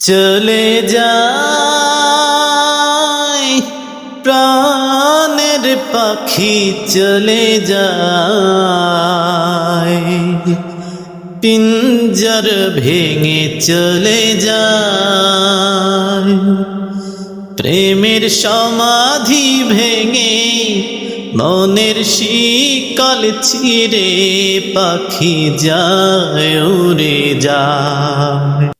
চলে যায়, প্রাণের পাখি চলে যায়। পিঞ্জর ভেঙে চলে যায়, প্রেমের সমাধি ভেঙে মনের শিকল ছিঁড়ে পাখি যায়, উড়ে যায়।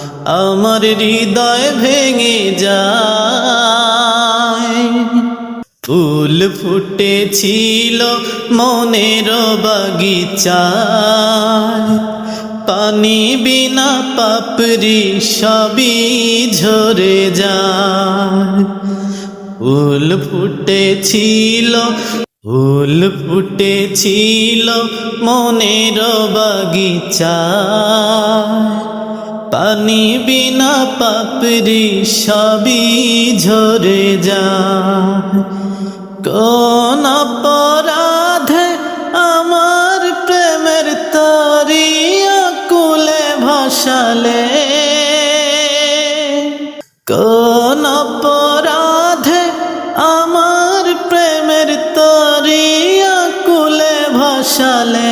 আমার হৃদয় ভেঙে যায়। ফুল ফুটেছিল মনের বাগিচায়। পানি বিনা পাপড়ি সবই ঝরে যায়। ফুল ফুটেছিল ফুল ফুটেছিল মনের বাগিচায়। পানি বিনা পাপড়ি সবই ঝরে যা কোন অপরাধে আমার প্রেমের তরিয়া কুলে ভাসালে? কোন অপরাধে আমার প্রেমের তরিয়া কুলে ভাসালে?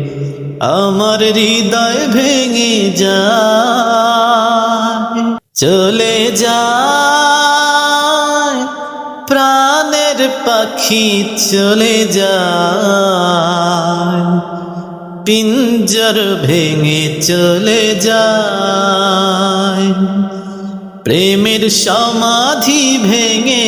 আমার হৃদয় ভেঙে যায়, চলে যায়, প্রাণের পাখি চলে যায়, পিঞ্জর ভেঙে চলে যায়, প্রেমের সমাধি ভেঙে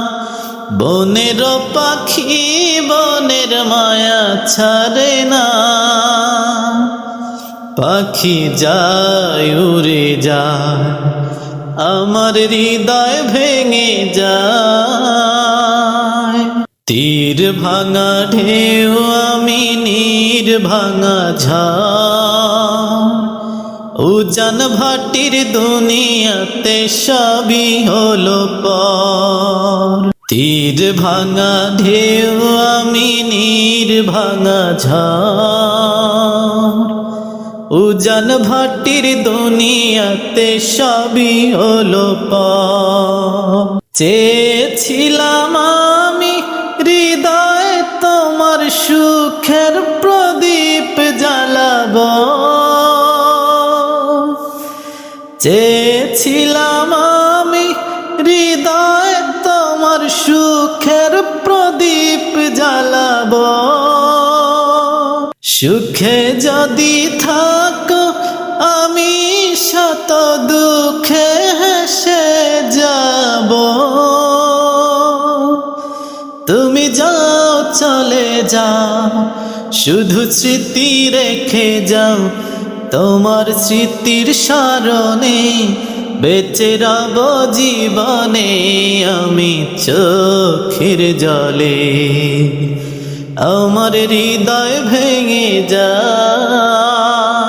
বনের পাখি, বনের মায়া ছাড়ে না। পাখি যায়, উড়ে যায়, আমার হৃদয় ভেঙে যায়। তীর ভাঙা ঢেউ, আমি নীর ভাঙা ঝাড় উজান ভাটির দুনিয়াতে সবই হলো পর তীর ভাঙা ঢেউ আমি নীর ভাঙা ঝাড়। উজান ভাটির দুনিয়াতে সবই হলো চেয়েছিলাম আমি হৃদয় তোমার সুখের প্রদীপ জ্বালাবো। চেয়েছিলাম সুখের প্রদীপ জ্বালাব। সুখে যদি থাকো, আমি শত দুঃখে হেসে যাব। তুমি যাও, চলে যাও, শুধু স্মৃতি রেখে যাও। তোমার স্মৃতির স্মরণে বেঁচে রব জীবনে আমি চোখের জলে আমার হৃদয় ভেঙে যায়।